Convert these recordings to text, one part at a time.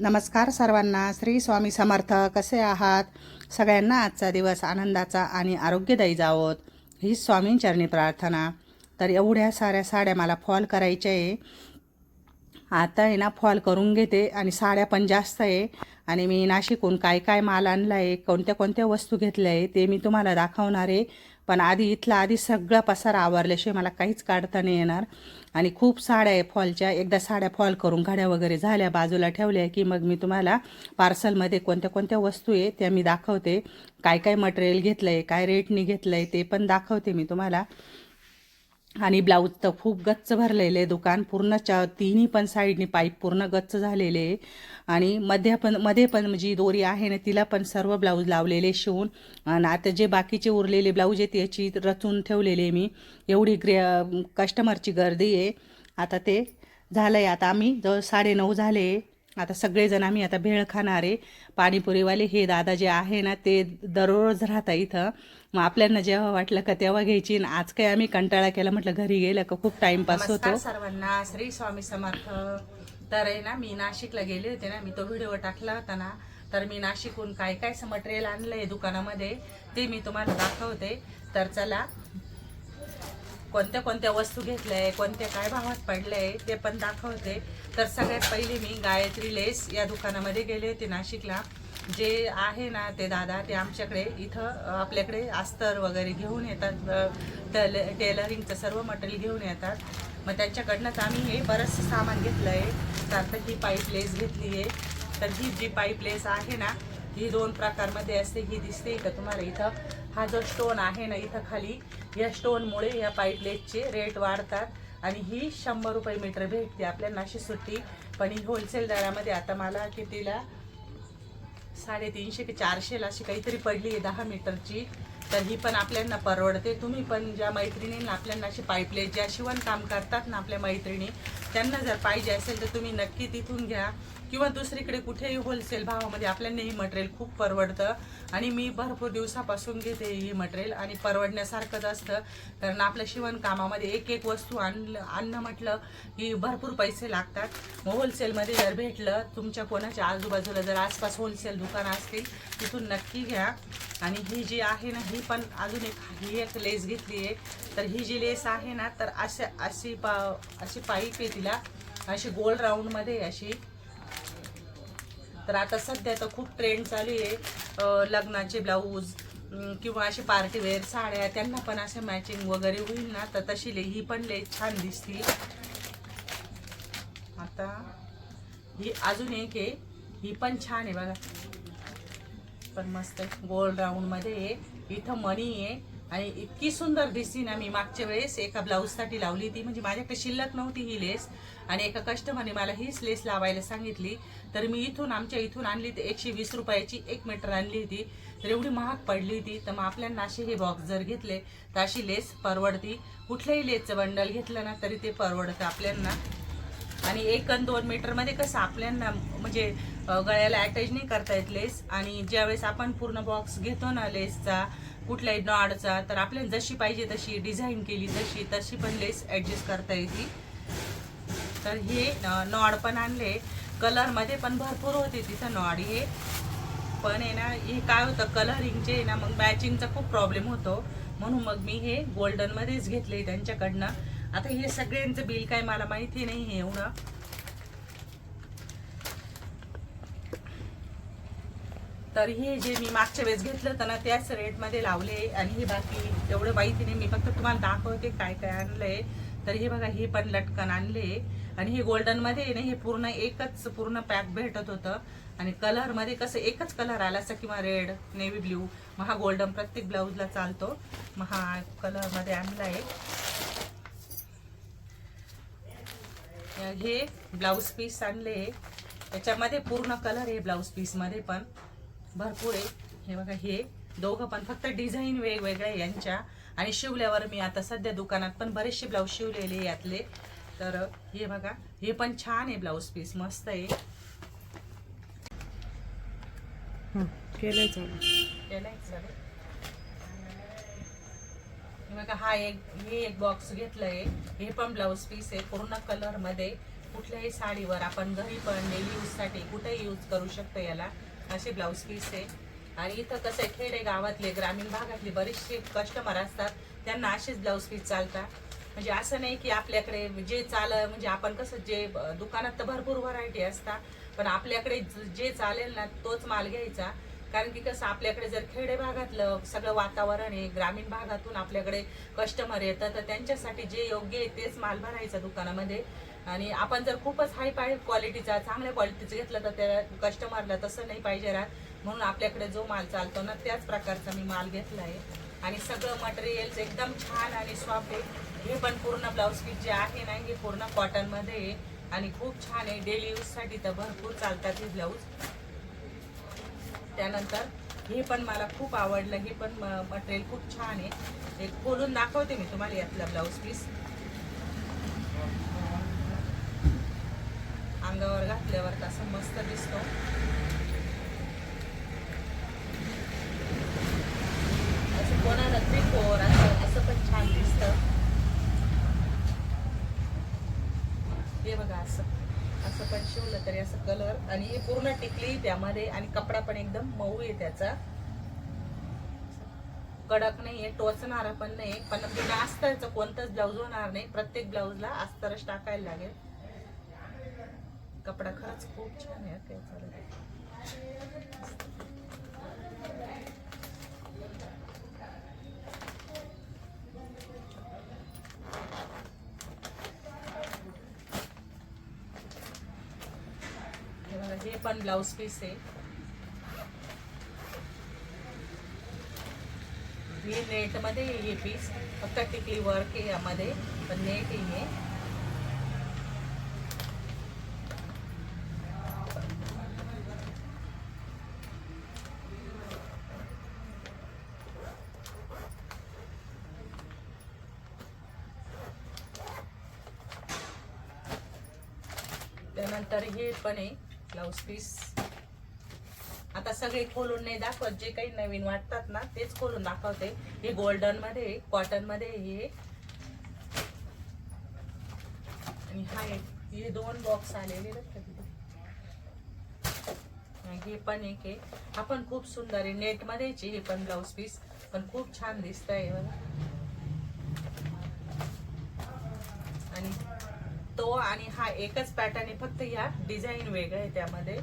नमस्कार सर्वांना. श्री स्वामी समर्थ. कसे आहात? सगळ्यांना आजचा दिवस आनंदाचा आणि आरोग्यदायी जावोत. ही स्वामींचरणी प्रार्थना. तर एवढ्या साऱ्या साड्या मला फॉल करायच्या आहे. आता आहे ना फॉल करून घेते आणि साड्या पण जास्त आहे. आणि मी नाशिकहून काय काय माल आणला आहे कोणत्या कोणत्या वस्तू घेतल्या आहे ते मी तुम्हाला दाखवणार आहे. पण आधी इथला आधी सगळा पसारा आवरल्याशिवाय मला काहीच काढता नाही येणार. आणि खूप साड्या आहे फॉलच्या. एकदा साड्या फॉल करून घड्या वगैरे झाल्या बाजूला ठेवल्या की मग मी तुम्हाला पार्सलमध्ये कोणत्या कोणत्या वस्तू आहे त्या मी दाखवते. काय काय मटेरियल घेतलं आहे काय रेटनी घेतलं आहे ते पण दाखवते मी तुम्हाला. आणि ब्लाऊज तर खूप गच्च भरलेले आहे दुकान. पूर्ण चा तिन्ही पण साईडनी पाईप पूर्ण गच्च झालेले आहे. आणि मध्ये पण मध्ये पण जी दोरी आहे ना तिला पण सर्व ब्लाऊज लावलेले शिवून. आणि आता जे बाकीचे उरलेले ब्लाऊज आहेत याची रचून ठेवलेले मी. एवढी ग्रे कस्टमरची गर्दी आहे. आता ते झालं आहे आता आम्ही जवळ साडेनऊ झाले आता सगळेजण आम्ही आता भेळ खाणार आहे. पाणीपुरीवाले हे दादा जे आहे ना ते दररोज राहता इथं. मग आपल्याला जेव्हा वाटलं का तेव्हा घ्यायची. आणि आज काही आम्ही कंटाळा केला म्हटलं घरी गेलं का खूप टाइमपास होतो. सर्वांना. श्री स्वामी समर्थ. तर आहे ना मी नाशिकला गेले होते ना मी तो व्हिडिओ टाकला होता ना. तर मी नाशिकहून काय काय मटेरियल आणलंय दुकानामध्ये ते मी तुम्हाला दाखवते. तर चला कोणत्या कोणत्या वस्तू घेतल्या आहे कोणत्या काय भावात पडल्या ते पण दाखवते. तर सगळ्यात पहिले मी गायत्री लेस या दुकानामध्ये गेले होते नाशिकला. जे आहे ना ते दादा ते आमच्याकडे इथं आपल्याकडे अस्तर वगैरे घेऊन येतात. टेल टेलरिंगचं सर्व मटेरियल घेऊन येतात. मग त्यांच्याकडनंच आम्ही हे बरंचसं सामान घेतलं आहे तर आता ही पाईप लेस घेतली आहे. तर ही जी पाईप लेस आहे ना ही दोन प्रकारमध्ये असते ही दिसते का तुम्हाला इथं. हा जो स्टोन आहे ना इथं खाली या स्टोनमुळे या पाईपलेटचे रेट वाढतात आणि ही शंभर रुपये मीटर भेटते आपल्याला अशी सुट्टी. पण ही होलसेल दरामध्ये आता मला कितीला? साडेतीनशे ते चारशेला अशी काहीतरी पडली आहे दहा मीटरची तर ही पण आपल्यांना परवडते. तुम्ही पण ज्या मैत्रिणींना आपल्यांना अशी पाईपलेट ज्या शिवण काम करतात ना आपल्या मैत्रिणी त्यांना जर पाहिजे असेल तर तुम्ही नक्की तिथून घ्या. किंवा दुसरीकडे कुठेही होलसेल भावामध्ये आपल्याला हे मटेरियल खूप परवडतं. आणि मी भरपूर दिवसापासून घेते ही मटेरियल आणि परवडण्यासारखंच असतं. कारण आपल्या शिवणकामामध्ये एक एक वस्तू आणलं आणणं म्हटलं की भरपूर पैसे लागतात. मग होलसेलमध्ये जर भेटलं तुमच्या कोणाच्या आजूबाजूला जर आसपास होलसेल दुकानं असतील तिथून नक्की घ्या. आणि ही जी आहे ना ही पण अजून एक ही एक लेस घेतली आहे. तर ही जी लेस आहे ना तर अशा अशी पा अशी पाईप आहे तिला. अशी गोल राऊंडमध्ये अशी तर आता सध्या तर खूप ट्रेंड चालू आहे. लग्नाचे ब्लाऊज किंवा असे पार्टीवेअर साड्या त्यांना पण असे मॅचिंग वगैरे होईल ना? तर तशी ले ही पण ले छान दिसती. आता ही अजून एक आहे. ही पण छान आहे बघा. पण मस्त गोल राऊंडमध्ये आहे. इथं मणी आहे. आणि इतकी सुंदर दिसती ना मी मागच्या वेळेस. एका ब्लाऊजसाठी लावली ती म्हणजे माझ्याकडे शिल्लक नव्हती ही लेस आणि एका कस्टमरने मला हीच लेस लावायला सांगितली. तर मी इथून आमच्या इथून आणली ती एकशे वीस रुपयाची एक मीटर आणली होती. तर एवढी महाग पडली होती. तर मग आपल्याला असे हे बॉक्स जर घेतले तर अशी लेस परवडती. कुठल्याही लेसचं बंडल घेतलं ना तरी ते परवडतं आपल्यांना आणि एक आणि दोन मीटरमध्ये कसं आपल्यांना म्हणजे गळ्याला अटॅच नाही करता येत लेस आणि ज्यावेळेस आपण पूर्ण बॉक्स घेतो ना लेसचा कुठल्याही नॉडचा तर आपल्याला जशी पाहिजे तशी डिझाईन केली जशी तशी पण लेस ॲडजस्ट करता येते. तर हे नॉड पण आणले. कलरमध्ये पण भरपूर होते तिथं नॉड हे. पण आहे ना हे काय होतं कलरिंगचे आहे ना मग मॅचिंगचा खूप प्रॉब्लेम होतो. म्हणून मग मी हे गोल्डनमध्येच घेतले त्यांच्याकडनं. आता हे सगळ्यांचं बिल काय मला माहिती नाही हे एवढं. तर हे जे मी मागच्या वेळेस घेतलं होतं ना त्याच रेटमध्ये लावले. आणि हे बाकी एवढं माहिती नाही. मी फक्त तुम्हाला दाखवते काय काय आणलंय. तर हे बघा हे पण लटकन आणले. आणि हे गोल्डनमध्ये ना हे पूर्ण एकच पूर्ण पॅक भेटत होतं. आणि कलरमध्ये कसं एकच कलर आला असं किंवा रेड नेव्ही ब्ल्यू मग हा गोल्डन प्रत्येक ब्लाऊजला चालतो. मग हा कलरमध्ये आणला आहे. हे ब्लाऊज पीस आणले याच्यामध्ये पूर्ण कलर आहे ब्लाऊज पीसमध्ये पण. भरपूर आहे. हे बघा हे दोघं पण फक्त डिझाईन वेगवेगळ्या यांच्या. आणि शिवल्यावर मी आता सध्या दुकानात पण बरेचसे ब्लाऊज शिवलेले यातले. तर हे बघा हे पण छान आहे ब्लाऊज पीस मस्त आहे. केलंय. हे बघा हा एक हे एक बॉक्स घेतलंय. हे पण ब्लाऊज पीस आहे पूर्ण कलरमध्ये. कुठल्याही साडीवर आपण घरी पण डेली यूजसाठी कुठेही यूज करू शकतो याला. असे ब्लाऊज पीस आहे. आणि इथं कसं आहे खेडे गावातले ग्रामीण भागातले बरेचसे कस्टमर असतात त्यांना असेच ब्लाऊज पीस चालतात. म्हणजे असं नाही की आपल्याकडे जे चाल म्हणजे आपण कसं जे दुकानात तर भरपूर व्हरायटी असतात पण आपल्याकडे जे चालेल ना तोच माल घ्यायचा. कारण की कसं आपल्याकडे जर खेडे भागातलं सगळं वातावरण आहे ग्रामीण भागातून आपल्याकडे कस्टमर येतं तर त्यांच्यासाठी जे योग्य आहे तेच माल भरायचा दुकानामध्ये. आणि आपण जर खूपच हाय पाय क्वालिटीचा चांगल्या क्वालिटीचं घेतलं तर त्या कस्टमरला तसं नाही पाहिजे राहत. म्हणून आपल्याकडे जो माल चालतो ना त्याच प्रकारचा मी माल घेतला आहे आणि सगळं मटेरियल्स एकदम छान आणि सॉफ्ट आहे. हे पण पूर्ण ब्लाऊज पीस जे आहे ना हे पूर्ण कॉटनमध्ये आहे आणि खूप छान आहे. डेली यूजसाठी तर भरपूर चालतात हे ब्लाऊज त्यानंतर हे पण मला खूप आवडलं. हे पण मटेरियल खूप छान आहे. एक खोलून दाखवते मी तुम्हाला यातला ब्लाऊज पीस अंगावर घातल्यावर तसं मस्त दिसतो. असं कोणाला थ्री असं असं पण छान दिसतं. हे बघा असं असं पण शिवलं तरी असं कलर आणि हे पूर्ण टिकली त्यामध्ये आणि कपडा पण एकदम मऊ आहे त्याचा. कडक नाहीये टोचणारा पण नाही. पण बिना अस्तरचं कोणतंच ब्लाऊज होणार नाही. प्रत्येक ब्लाऊजला अस्तरच टाकायला लागेल. कपडा खरंच खूप छान आहे काय चालत हे बघा, हे पण ब्लाऊज पीस आहे. हे नेटमध्ये आहे हे पीस फक्त टिकली वर्क आहे यामध्ये पण नेट आहे त्यानंतर हे पण आहे. ब्लाऊज पीस आता सगळे खोलून नाही दाखवत जे काही नवीन वाटतात ना तेच खोलून दाखवते. हे गोल्डनमध्ये कॉटनमध्ये हे. आणि हा एक हे दोन बॉक्स आलेले हे पण एक आहे. हा पण खूप सुंदर आहे. नेट मध्येच हे पण ब्लाऊज पीस पण खूप छान दिसत आहे बघा. तो आणि हा एकच पॅटर्न आहे. फक्त ह्या डिझाईन वेगळं आहे त्यामध्ये.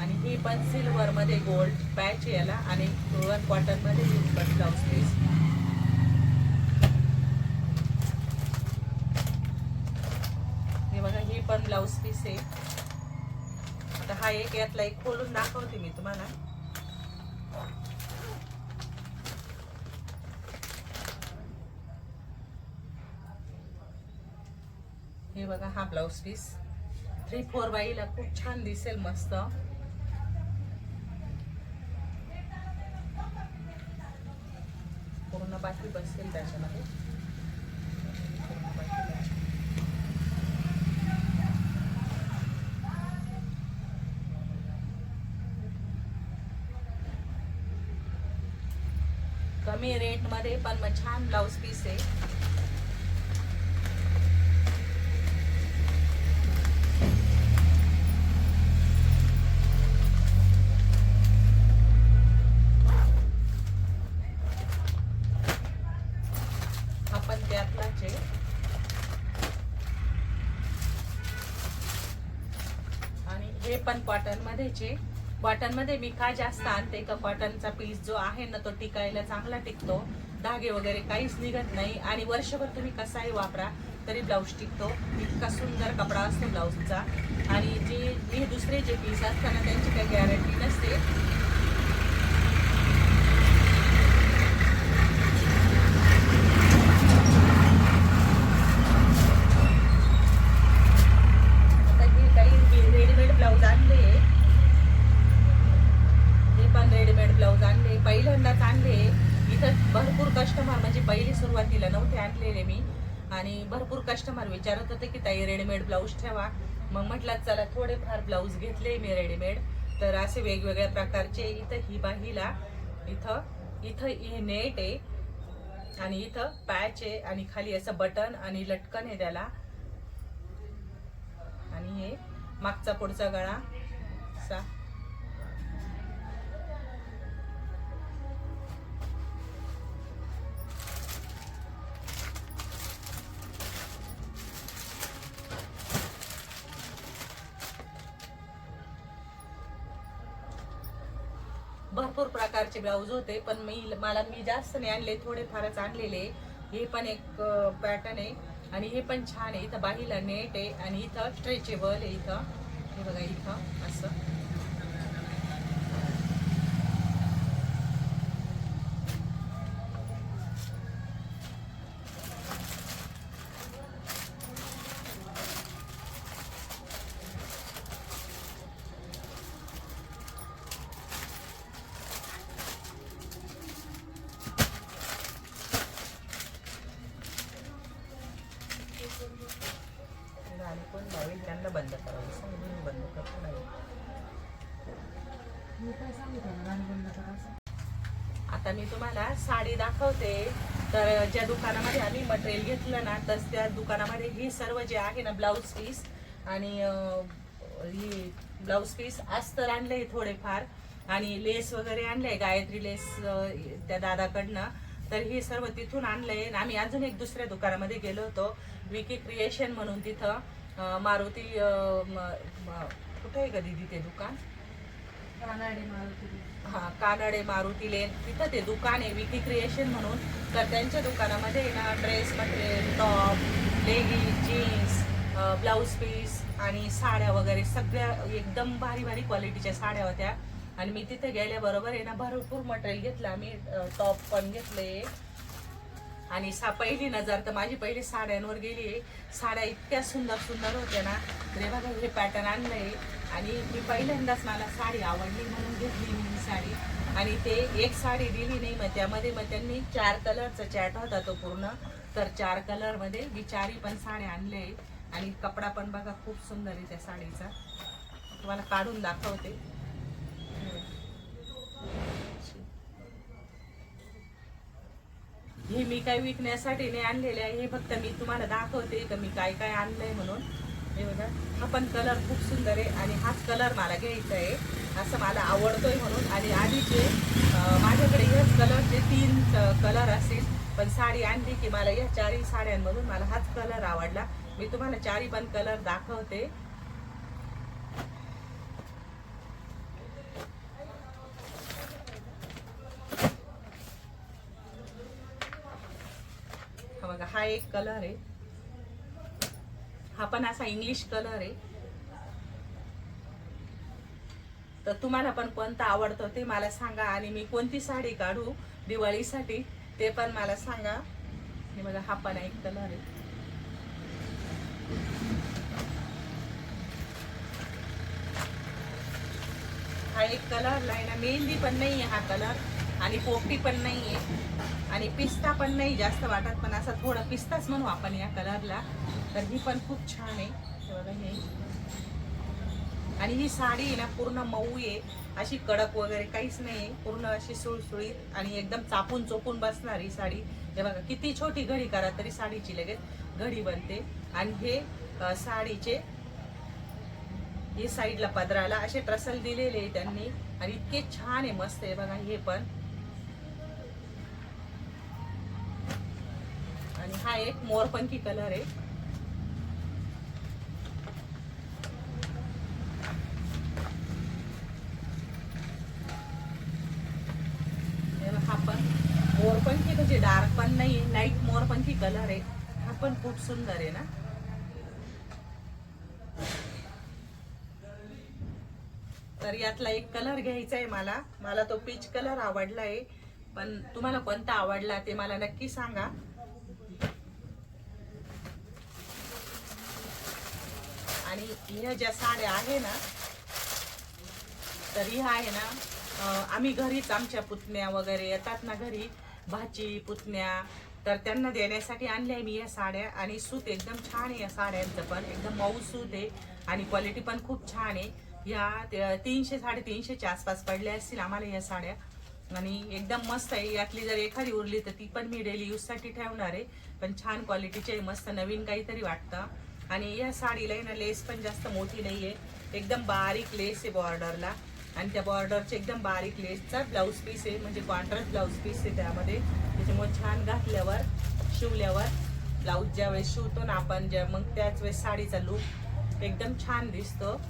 आणि ही पण सिल्वर मध्ये गोल्ड पॅच याला. आणि वन कॉटनमध्ये ही पण ब्लाऊज पीस हे बघा ही पण ब्लाऊज पीस आहे. आता हा एक यातला एक खोलून दाखवते मी तुम्हाला. बघा हा ब्लाऊज पीस थ्री फोर बाईला खूप छान दिसेल मस्त. पूर्ण बाकी बसेल त्याच्यामध्ये. कमी रेटमध्ये पण मग छान ब्लाऊज पीस आहे आपण त्यातलाच आहे आणि हे पण कॉटन मध्येच बॉटनमध्ये मी का जास्त आणते का कॉटनचा पीस जो आहे ना तो टिकायला चांगला टिकतो. धागे वगैरे काहीच निघत नाही. आणि वर्षभर तुम्ही कसाही वापरा तरी ब्लाऊज टिकतो. इतका सुंदर कपडा असतो ब्लाऊजचा आणि जे हे दुसरे जे पीस असतात ना त्यांची काही गॅरंटी नसते आता हे काही रेडीमेड ब्लाऊज आणले हे पण रेडीमेड ब्लाऊज आणले पहिल्यांदाच आणले इथं भरपूर कस्टमर म्हणजे पहिली सुरुवातीला नव्हते आणलेले मी आणि भरपूर कस्टमर विचारत होते की ताई रेडीमेड ब्लाऊज ठेवा. मग म्हटलं चला थोडेफार ब्लाऊज घेतले मी रेडीमेड तर असे वेगवेगळ्या प्रकारचे इथं ही बाहीला इथं इथं हे नेट आहे आणि इथं पॅच आहे आणि खाली असं बटन आणि लटकन आहे त्याला. आणि हे मागचा पुढचा गळा असा. ब्लाऊज होते पण मी मला मी जास्त नाही आणले थोडे फारच आणलेले. हे पण एक पॅटर्न आहे. आणि हे पण छान आहे. इथं बाहीला नेट आहे आणि इथं स्ट्रेचेबल आहे इथं. हे बघा इथं असं. मी तुम्हाला साडी दाखवते. तर ज्या दुकानामध्ये आम्ही मटेरियल घेतलं ना तर त्या दुकानामध्ये ही सर्व जे आहे ना ब्लाऊज पीस आणि ही ब्लाऊज पीस अस्तर आणले थोडेफार. आणि लेस वगैरे आणले गायत्री लेस त्या दादाकडनं. तर हे सर्व तिथून आणलंय. आणि आम्ही अजून एक दुसऱ्या दुकानामध्ये गेलो होतो विकी क्रिएशन म्हणून तिथं. मारुती अं, कुठे आहे का दिदी ते दुकान? हा कानडे मारुती लेन. तिथं ते दुकान आहे विकी क्रिएशन म्हणून. तर त्यांच्या दुकानामध्ये ना ड्रेस मटेरियल टॉप लेगी जीन्स ब्लाऊज पीस आणि साड्या वगैरे सगळ्या एकदम भारी भारी क्वालिटीच्या साड्या होत्या. आणि मी तिथे गेल्याबरोबर आहे ना भरपूर मटेरियल घेतलं आम्ही. टॉप पण घेतले. आणि सा पहिली नजर तर माझी पहिली साड्यांवर गेली साड्या इतक्या सुंदर सुंदर होत्या ना. रे बघा हे पॅटर्न आणलंय. आणि मी पहिल्यांदाच मला साडी आवडली म्हणून घेतली मी साडी. आणि ते एक साडी दिली नाही मग त्यामध्ये मग त्यांनी चार कलरचा चॅट होता तो पूर्ण. तर चार कलरमध्ये मी चारही पण साड्या आणले. आणि कपडा पण बघा खूप सुंदर आहे त्या साडीचा. तुम्हाला काढून दाखवते. हे मी काही विकण्यासाठी नाही आणलेले आहे हे फक्त मी तुम्हाला दाखवते का मी काय काय आणलंय म्हणून. हे बघा हा पण कलर खूप सुंदर आहे आणि हाच कलर मला घ्यायचा आहे असं मला आवडतोय म्हणून. आणि आधीचे माझ्याकडे माझ्याकडे कलर जे तीन कलर असेल पण साडी आणली की मला या चारही साड्यांमधून मला हाच कलर आवडला. मी तुम्हाला चारही पण कलर दाखवते. हा हा एक कलर आहे. हा पण असा इंग्लिश कलर आहे. तर तुम्हाला पण कोणता आवडतो ते मला सांगा आणि मी कोणती साडी काढू दिवाळीसाठी ते पण मला सांगा. हे बघा हा पण एक कलर आहे. हा एक कलर आहे. ना मेहंदी पण नाही आहे हा कलर आणि पोपटी पण नाही आहे आणि पिस्ता पण नाही जास्त वाटत पण असा थोडा पिस्ताच म्हणू आपण या कलरला तर ही पण खूप छान आहे. हे बघा हे. आणि ही साडी आहे ना पूर्ण मऊ आहे. अशी कडक वगैरे काहीच नाही आहे पूर्ण अशी सुळसुळीत आणि एकदम चापून चोपून बसणार ही साडी. हे बघा किती छोटी घडी करा तरी साडीची लगेच घडी बनते. आणि हे साडीचे हे साईडला पदराला असे ट्रसल दिलेले आहे त्यांनी. आणि इतके छान आहे मस्त आहे. बघा हे पण. आणि हा एक मोरपंखी कलर आहे हे बघा, हा पण मोरपंखी म्हणजे डार्क पण नाही लाइट मोरपंखी कलर आहे. हा पण खूप सुंदर आहे ना. तर यातला एक कलर घ्यायचा आहे मला. मला तो पीच कलर आवडला आहे पण तुम्हाला कोणता आवडला ते मला नक्की सांगा. आणि ह्या ज्या साड्या आहे ना तर ह्या आहे ना आम्ही घरीच आमच्या पुतण्या वगैरे येतात ना घरी. भाची पुतण्या तर त्यांना देण्यासाठी आणल्या मी या साड्या. आणि सूत एकदम छान आहे या साड्यांचं पण. एकदम मऊ सूत आहे आणि क्वालिटी पण खूप छान आहे. या तीनशे साडेतीनशेच्या आसपास पडल्या असतील आम्हाला या साड्या. आणि एकदम मस्त आहे. यातली जर एखादी उरली तर ती पण मी डेली यूजसाठी ठेवणार आहे. पण छान क्वालिटीची आहे. मस्त नवीन काहीतरी वाटतं. आणि या साडीला आहे ना लेस पण जास्त मोठी नाही आहे एकदम बारीक लेस आहे बॉर्डरला आणि त्या बॉर्डरचे एकदम बारीक लेसचा ब्लाऊज पीस आहे म्हणजे कॉन्ट्रास्ट ब्लाऊज पीस आहे त्यामध्ये. त्याच्यामुळे छान घातल्यावर शिवल्यावर ब्लाऊज ज्या वेळेस शिवतो ना आपण ज्या मग त्याच वेळेस साडीचा लुक एकदम छान दिसतो.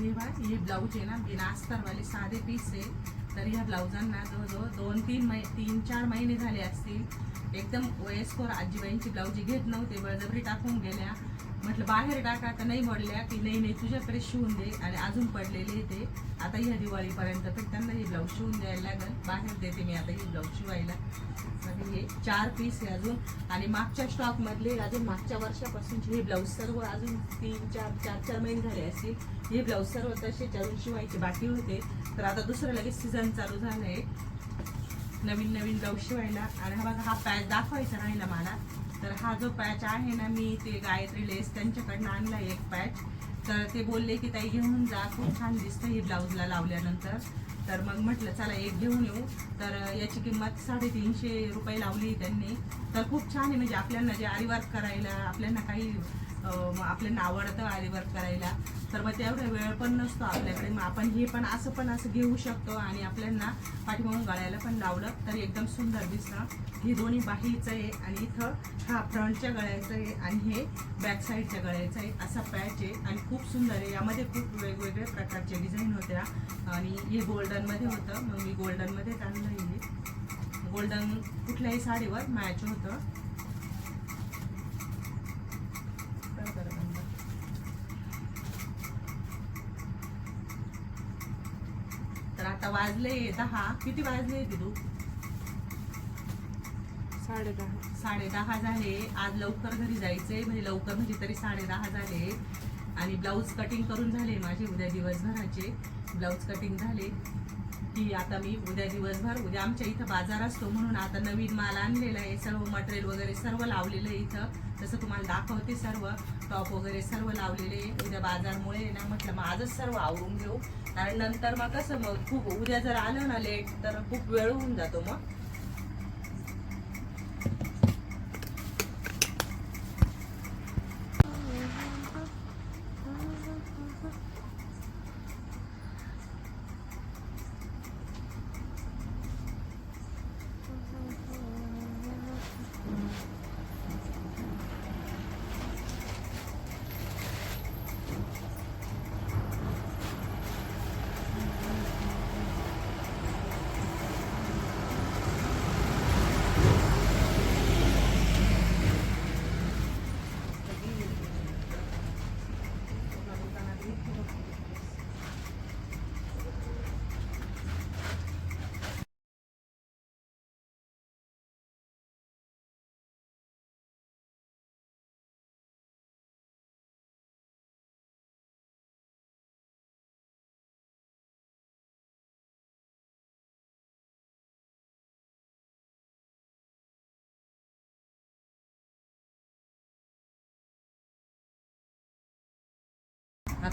हे बा हे ब्लाऊज आहे ना बिना साधे पीस आहे. तर ह्या ब्लाऊजांना जवळजवळ दोन तीन मै तीन चार महिने झाले असतील. एकदम वयस्कर आजीबाईंची ब्लाऊज घेत नव्हते बळजबरी टाकून गेल्या. म्हटलं बाहेर टाका. आता नाही म्हणल्या की नाही नाही तुझ्याकडे शिवून दे. आणि अजून पडलेले ते. आता ह्या दिवाळीपर्यंत तर त्यांना हे ब्लाऊज शिवून द्यायला लागेल. बाहेर देते मी आता हे ब्लाऊज शिवायला. तर हे चार पीस आहे अजून. आणि मागच्या स्टॉकमधले अजून मागच्या वर्षापासूनचे हे ब्लाऊज सर्व अजून तीन चार चार चार महिने झाले असतील. हे ब्लाऊज सर्व तसे अजून शिवायचे बाकी होते. तर आता दुसरं लगेच सीझन चालू झालं आहे नवीन नवीन ब्लाऊज शिवायला. आणि हा बघा हा पॅच दाखवायचा राहिला मला. तर हा जो पॅच आहे ना मी ते गायत्री लेस त्यांच्याकडनं आणला एक पॅच तर ते बोलले की ताई घेऊन जा खूप छान दिसतं ही ब्लाऊजला लावल्यानंतर. तर मग म्हटलं चला एक घेऊन येऊ. तर याची किंमत साडेतीनशे रुपये लावली त्यांनी. तर खूप छान आहे म्हणजे आपल्याला जे आरीवर्क करायला आपल्याला काही आपल्याला आवडतं आरीवर्क करायला. तर मग तेवढा वेळ पण नसतो आपल्याकडे. मग आपण हे पण असं पण असं घेऊ शकतो आणि आपल्याला पाठीमागून गळ्याला पण लावलं तर एकदम सुंदर दिसतं. हे दोन्ही बाहीचं आहे आणि इथं हा फ्रंटच्या गळ्याचं आहे आणि हे बॅक साईडच्या गळ्याचं आहे. असा पॅच आहे आणि खूप सुंदर आहे. यामध्ये खूप वेगवेगळ्या प्रकारचे डिझाईन होत्या आणि हे गोल्डनमध्ये होतं. मग मी गोल्डनमध्येच आणलं हे. गोल्डन कुठल्याही साडीवर मॅच होतं कर बरं बंद. तर आता वाजले दहा. किती वाजले तू साडे दहा साडे दहा झाले. आज लवकर घरी जायचंय म्हणजे लवकर म्हणजे तरी साडे दहा झाले. आणि ब्लाऊज कटिंग करून झाले माझे उद्या दिवसभराचे. ब्लाऊज कटिंग झाले. की आता मी उद्या दिवसभर उद्या आमच्या इथं बाजार असतो म्हणून आता नवीन माल आणलेला आहे. सर्व मटेरियल वगैरे सर्व लावलेलं आहे इथं. तसं तुम्हाला दाखवते सर्व. टॉप वगैरे सर्व लावलेले उद्या बाजारमुळे ना म्हटलं मग आजच सर्व आवरून घेऊ. कारण नंतर मग कसं मग खूप उद्या जर आलं ना लेट तर खूप वेळ होऊन जातो मग.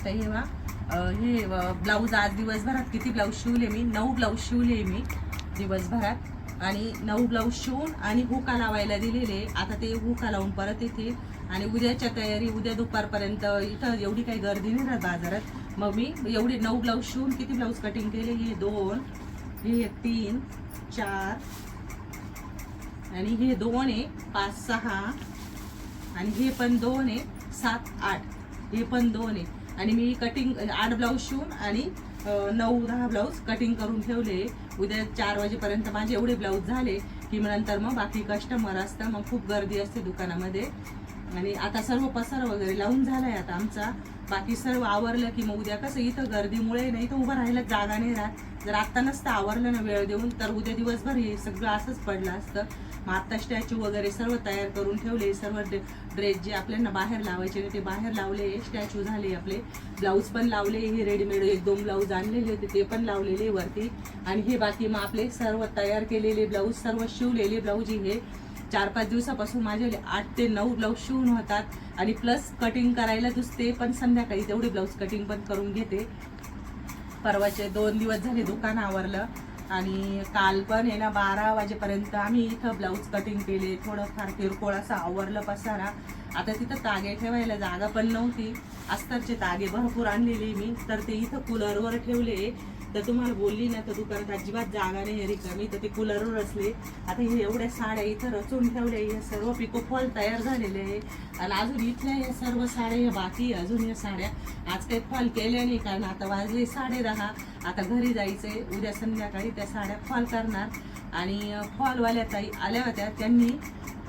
आहे हे बा हे ब्लाऊज आज दिवसभरात किती ब्लाऊज शिवले मी? नऊ ब्लाऊज शिवले मी दिवसभरात. आणि नऊ ब्लाऊज शिवून आणि हुका लावायला दिलेले. आता ते हुका लावून परत येतील आणि उद्याच्या तयारी उद्या दुपारपर्यंत इथं एवढी काही गर्दी नाही राहत बाजारात. मग मी एवढे नऊ ब्लाऊज शिवून किती ब्लाऊज कटिंग केले? हे दोन हे तीन चार आणि हे दोन आहे पाच सहा आणि हे पण दोन आहे सात आठ. हे पण दोन आहे. आणि मी कटिंग आठ ब्लाऊज शिवून आणि नऊ दहा ब्लाऊज कटिंग करून ठेवले. उद्या चार वाजेपर्यंत माझे एवढे ब्लाऊज झाले की मग नंतर मग बाकी कस्टमर असतं मग खूप गर्दी असते दुकानामध्ये. आणि आता सर्व पसार वगैरे लावून झालाय आता आमचा. बाकी सर्व आवरलं की मग उद्या कसं इथं गर्दीमुळे नाही तर उभं राहायला जागा नाही राहत. जर आता नसतं आवरलं ना वेळ देऊन तर उद्या दिवसभर हे सगळं असंच पडलं असतं. मग आत्ता स्टॅच्यू वगैरे सर्व तयार करून ठेवले. सर्व ड्रेस जे आपल्याला बाहेर लावायचे ते बाहेर लावले. स्टॅच्यू झाले आपले. ब्लाऊज पण लावले. हे रेडीमेड एक दोन ब्लाऊज आणलेले होते ते पण लावलेले वरती. आणि हे बाकी मग आपले सर्व तयार केलेले ब्लाऊज सर्व शिवलेले ब्लाऊज हे चार पाच दिवसापासून माझे आठ ते नऊ ब्लाऊज शिवून होतात. आणि प्लस कटिंग करायला दुसते पण संध्याकाळी तेवढे ब्लाऊज कटिंग पण करून घेते. परवाचे दोन दिवस झाले दुकान आवरलं. आणि काल पण आहे ना बारा वाजेपर्यंत आम्ही इथं ब्लाऊज कटिंग केले थोडंफार किरकोळ असं आवरलं पसारा. आता तिथं तागे ठेवायला जागा पण नव्हती. अस्तरचे तागे भरपूर आणलेले मी तर ते इथं कूलरवर ठेवले. तर तुम्हाला बोलली ना तर दुकानात अजिबात जागा नाही रिकामी तर ते कुलरवर असले आता हे एवढ्या साड्या इथं रचून ठेवल्या हे सर्व पिको फॉल तयार झालेले आहे. आणि अजून इथल्या या सर्व साड्या ह्या बाकी अजून या साड्या आज काही फॉल केल्या नाही कारण आता वाजले साडे दहा. आता घरी जायचंय उद्या संध्याकाळी त्या साड्या फॉल करणार. आणि फॉलवाल्या ताई आल्या होत्या त्यांनी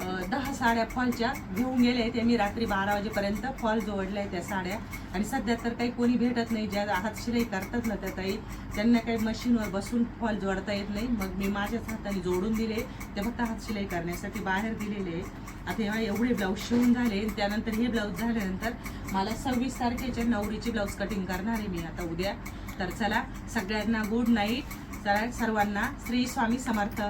दहा साड्या फॉलच्या घेऊन गेले त्यांनी रात्री बारा वाजेपर्यंत फॉल जोडल्या त्या साड्या. आणि सध्या तर काही कोणी भेटत नाही ज्या हात शिलाई करतात ना त्या ताई त्यांना काही मशीनवर बसून फॉल जोडता येत नाही. मग मी माझ्याच हाताने जोडून दिले ते फक्त हात शिलाई करण्यासाठी बाहेर दिलेले. आहे. आता तेव्हा एवढे ब्लाऊज शिवून झाले त्यानंतर हे ब्लाऊज झाल्यानंतर मला सव्वीस तारखेच्या नवरीची ब्लाऊज कटिंग करणार आहे मी आता उद्या. तर चला सगळ्यांना गुड नाईट चला सर्वांना श्री स्वामी समर्थ.